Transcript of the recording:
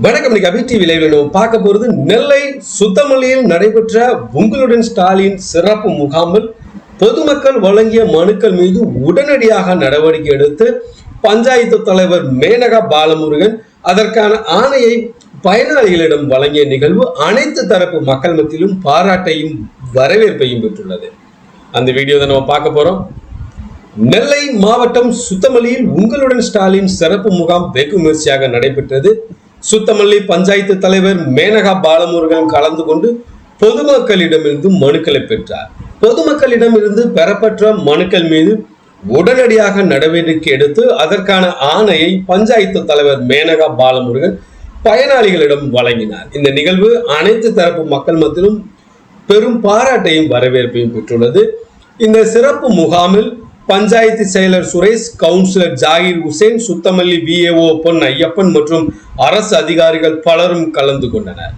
வணக்கம் இன்னைக்கு அபி நம்ம பார்க்க போறது நெல்லை சுத்தமல்லியில் நடைபெற்ற உங்களுடன் ஸ்டாலின் சிறப்பு முகாமில் பொதுமக்கள் வழங்கிய மனுக்கள் மீது உடனடியாக நடவடிக்கை எடுத்து பஞ்சாயத்து தலைவர் மேனகா பாலமுருகன் அதற்கான ஆணையை பயனாளிகளிடம் வழங்கிய நிகழ்வு அனைத்து தரப்பு மக்கள் மத்தியிலும் பாராட்டையும் வரவேற்பையும் பெற்றுள்ளது. அந்த வீடியோ தான் நம்ம பார்க்க போறோம். நெல்லை மாவட்டம் சுத்தமல்லியில் உங்களுடன் ஸ்டாலின் சிறப்பு முகாம் வெகு முயற்சியாக நடைபெற்றது. சுத்தமல்லி பஞ்சாயத்து தலைவர் மேனகா பாலமுருகன் கலந்து கொண்டு பொதுமக்களிடமிருந்து மனுக்களை பெற்றார். பொதுமக்களிடமிருந்து பெறப்பட்ட மனுக்கள் மீது உடனடியாக நடவடிக்கை எடுத்து அதற்கான ஆணையை பஞ்சாயத்து தலைவர் மேனகா பாலமுருகன் பயனாளிகளிடம் வழங்கினார். இந்த நிகழ்வு அனைத்து தரப்பு மக்கள் மத்தியிலும் பெரும் பாராட்டையும் வரவேற்பையும் பெற்றுள்ளது. இந்த சிறப்பு முகாமில் பஞ்சாயத்து செயலர் சுரேஷ் கவுன்சிலர் ஜாகிர் ஹுசேன் சுத்தமல்லி விஏஓ பொன் ஐயப்பன் மற்றும் அரசு அதிகாரிகள் பலரும் கலந்து கொண்டனர்.